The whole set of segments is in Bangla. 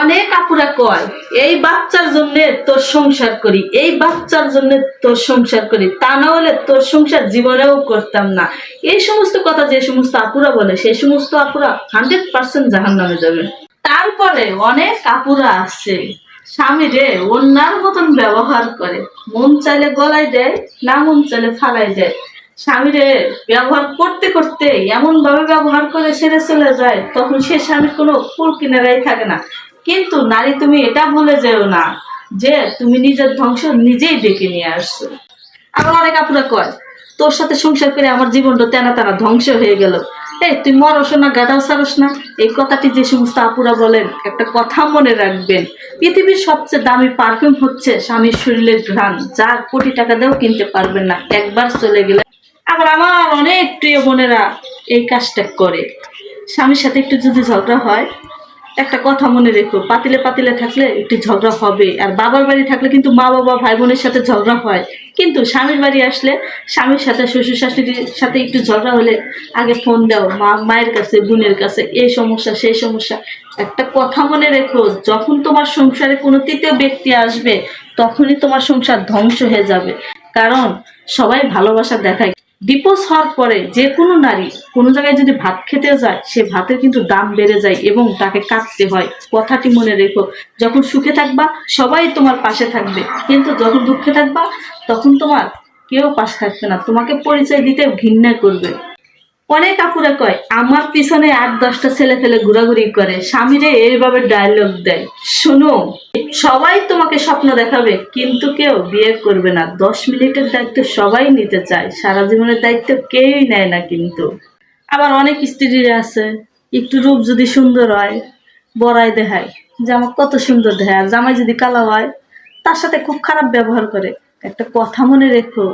অনেক আপুরা কয়, এই বাচ্চার জন্য তোর সংসার করি, এই বাচ্চার জন্য তোর সংসার করি, তা না হলে তোর সংসার জীবনেও করতাম না। এই সমস্ত কথা যে সমস্ত আপুরা বলে, সেই সমস্ত আপুরা হান্ড্রেড পার্সেন্ট জাহান নামে যাবে। তারপরে অনেক আপুরা আছে, স্বামী রে অন্যার মতন ব্যবহার করে, মন চাইলে গলায় দেয়, না মন চাইলে ফালাই দেয়। স্বামীরে ব্যবহার করতে করতে এমন ভাবে ব্যবহার করে সেরে চলে যায়, তখন সে স্বামীর কোনো ফুল কিনারাই থাকে না। কিন্তু নারী, তুমি এটা ভুলে যেও না যে তুমি নিজের ধ্বংস নিজেই ডেকে নিয়ে আসছো। আবার অনেক আপুরা কয়, তোর সাথে সংসার করে আমার জীবনটা তেনা তেনা ধ্বংস হয়ে গেল। এই, তুই মরস না গাদাও সারস না? এই কথাটি যে সমস্ত আপুরা বলেন, একটা কথা মনে রাখবেন, পৃথিবীর সবচেয়ে দামি পারফিউম হচ্ছে স্বামীর শরীরের ঘ্রাণ। যা কোটি টাকা দিয়েও কিনতে পারবেন না, একবার চলে গেলে। আবার আমার অনেক প্রিয় বোনেরা এই কাজটা করে। স্বামীর সাথে একটু যদি ঝগড়া হয় একটা কথা মনে রেখো, পাতিলে পাতিলে থাকলে একটু ঝগড়া হবে, আর বাবার বাড়ি থাকলে কিন্তু মা বাবা ভাই বোনের সাথে ঝগড়া হয়। কিন্তু স্বামীর বাড়ি আসলে স্বামীর সাথে, শ্বশুর শাশুড়ির সাথে একটু ঝগড়া হলে আগে ফোন দাও, মা, মায়ের কাছে, বোনের কাছে, এই সমস্যা, সেই সমস্যা। একটা কথা মনে রেখো, যখন তোমার সংসারে কোনো তৃতীয় ব্যক্তি আসবে, তখনই তোমার সংসার ধ্বংস হয়ে যাবে। কারণ সবাই ভালোবাসা দেখায়। ডিপোজ হওয়ার পরে যে কোনো নারী কোনো জায়গায় যদি ভাত খেতে যায়, সে ভাতের কিন্তু দাম বেড়ে যায় এবং তাকে কাটতে হয়। কথাটি মনে রেখো, যখন সুখে থাকবা, সবাই তোমার পাশে থাকবে। কিন্তু যখন দুঃখে থাকবা, তখন তোমার কেউ পাশে থাকবে না। তোমাকে পরিচয় দিতে ঘৃণা করবে। অনেক আপুরা কয়, আমার পিছনে আট, দশটা ছেলে ফেলে ঘোরাঘুরি করে। স্বামীরে এইভাবে ডায়লগ দেয়। শোনো সবাই তোমাকে স্বপ্ন দেখাবে, কিন্তু কেউ বিয়ে করবে না। দশ মিনিটের দায়িত্ব সবাই নিতে চায়। সারা জীবনের দায়িত্ব কেউই নেয় না কিন্তু। আবার অনেক স্ত্রীরা আছে, একটু রূপ যদি সুন্দর হয়, বড়াই দেখায়, জামা কত সুন্দর দেখায়, আর জামাই যদি কালা হয়, তার সাথে খুব খারাপ ব্যবহার করে। একটা কথা মনে রেখো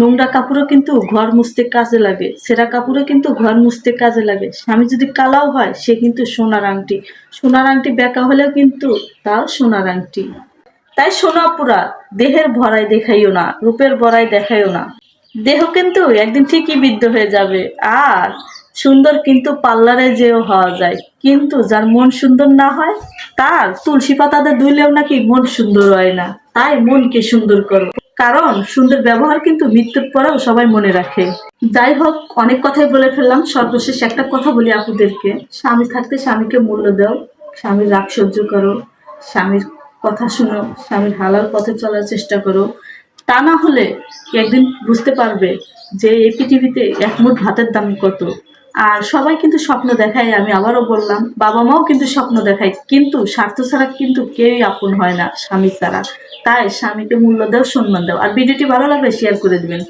নোংরা কাপড়ও কিন্তু ঘর মুছতে কাজে লাগে, সেরা কাপড়ও কিন্তু ঘর মুছতে কাজে লাগে। স্বামী যদি কালাও হয়, সে কিন্তু সোনার আংটি। সোনার আংটি বেঁকা হলেও কিন্তু তাও সোনার আংটি। তাই সোনা পুরা, দেহের ভরাই দেখাইও না, রূপের ভরাই দেখাইও না। দেহ কিন্তু একদিন ঠিকই বৃদ্ধ হয়ে যাবে, আর সুন্দর কিন্তু পার্লারে যেও হওয়া যায়। কিন্তু যার মন সুন্দর না হয়, তার তুলসী পাতাতে ধুইলেও নাকি মন সুন্দর হয় না। তাই মনকে সুন্দর করো। কারণ সুন্দর ব্যবহার কিন্তু মৃত্যুর পরেও সবাই মনে রাখে। যাই হোক, অনেক কথাই বলে ফেললাম। সর্বশেষ একটা কথা বলি আপুদেরকে। স্বামী থাকতে স্বামীকে মূল্য দাও। স্বামীর রাগ সহ্য করো। স্বামীর কথা শুনো। স্বামীর হালাল পথে চলার চেষ্টা করো। তা না হলে একদিন বুঝতে পারবে যে এই পৃথিবীতে এক মুঠ ভাতের দাম কত। আর সবাই কিন্তু স্বপ্ন দেখায়, আমি আবারও বললাম, বাবা মাও কিন্তু স্বপ্ন দেখায়, কিন্তু স্বার্থ ছাড়া কিন্তু কেউই আপন হয় না, স্বামী ছাড়া। তাই স্বামীকে মূল্য দেও, সম্মান দাও। আর ভিডিওটি ভালো লাগলে শেয়ার করে দিবেন।